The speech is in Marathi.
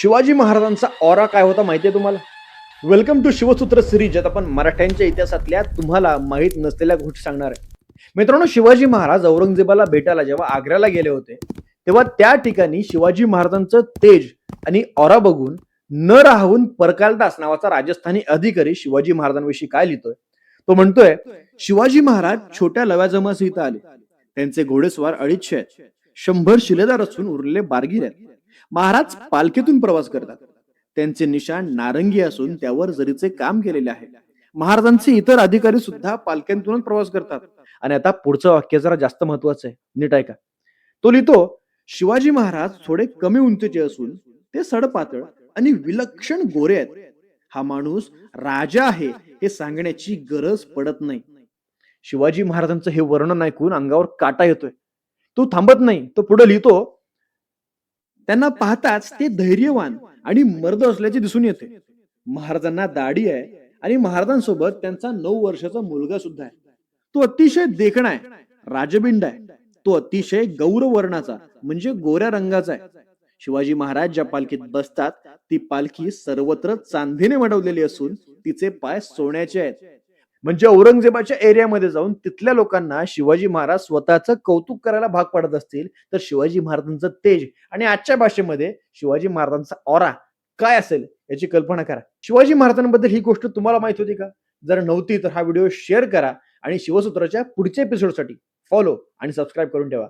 शिवाजी महाराजांचा ऑरा काय होता माहितीये तुम्हाला? वेलकम टू शिवसूत्र सिरीज ज्यात आपण मराठ्यांच्या इतिहासातल्या तुम्हाला माहीत नसलेल्या गोष्टी सांगणार आहे. मित्रांनो शिवाजी महाराज औरंगजेबाला भेटायला जेव्हा आग्र्याला गेले होते तेव्हा त्या ठिकाणी शिवाजी महाराजांचं तेज आणि ऑरा बघून न राहून परकालदास नावाचा राजस्थानी अधिकारी शिवाजी महाराजांविषयी काय लिहितोय? तो म्हणतोय शिवाजी महाराज छोट्या लव्याजमास इथं आले. त्यांचे घोडेस्वार अडीचशे आहेत. शंभर शिलेदार असून उरलेले बारगीर आहेत. महाराज पालखीतून प्रवास करतात. त्यांचे निशाण नारंगी असून त्यावर जरीचे काम केलेले आहे. महाराजांचे इतर अधिकारी सुद्धा पालख्यांतूनच प्रवास करतात. आणि आता पुढचं वाक्य जरा जास्त महत्वाचं आहे. नीट ऐका. तो लिहितो शिवाजी महाराज थोडे कमी उंचीचे असून ते सडपातळ आणि विलक्षण गोरे आहेत. हा माणूस राजा आहे हे सांगण्याची गरज पडत नाही. शिवाजी महाराजांचं हे वर्णन ऐकून अंगावर काटा येतोय. तो थांबत नाही. तो पुढे लिहितो त्यांना पाहताच ते धैर्यवान आणि मर्द असल्याचे दिसून येते. महाराजांना दाढी आहे आणि महाराजांसोबत त्यांचा नऊ वर्षाचा मुलगा सुद्धा आहे. तो अतिशय देखणा आहे राजबिंड आहे. तो अतिशय गौरव वर्णाचा म्हणजे गोऱ्या रंगाचा आहे. शिवाजी महाराज ज्या पालखीत बसतात ती पालखी सर्वत्र चांदीने मडवलेली असून तिचे पाय सोन्याचे आहेत. म्हणजे औरंगजेबाच्या एरियामध्ये जाऊन तिथल्या लोकांना शिवाजी महाराज स्वतःचं कौतुक करायला भाग पाडत असतील तर शिवाजी महाराजांचं तेज. आणि आजच्या भाषेमध्ये शिवाजी महाराजांचा ऑरा काय असेल याची कल्पना करा. शिवाजी महाराजांबद्दल ही गोष्ट तुम्हाला माहीत होती का? जर नव्हती तर हा व्हिडिओ शेअर करा आणि शिवसूत्राच्या पुढच्या एपिसोडसाठी फॉलो आणि सबस्क्राईब करून ठेवा.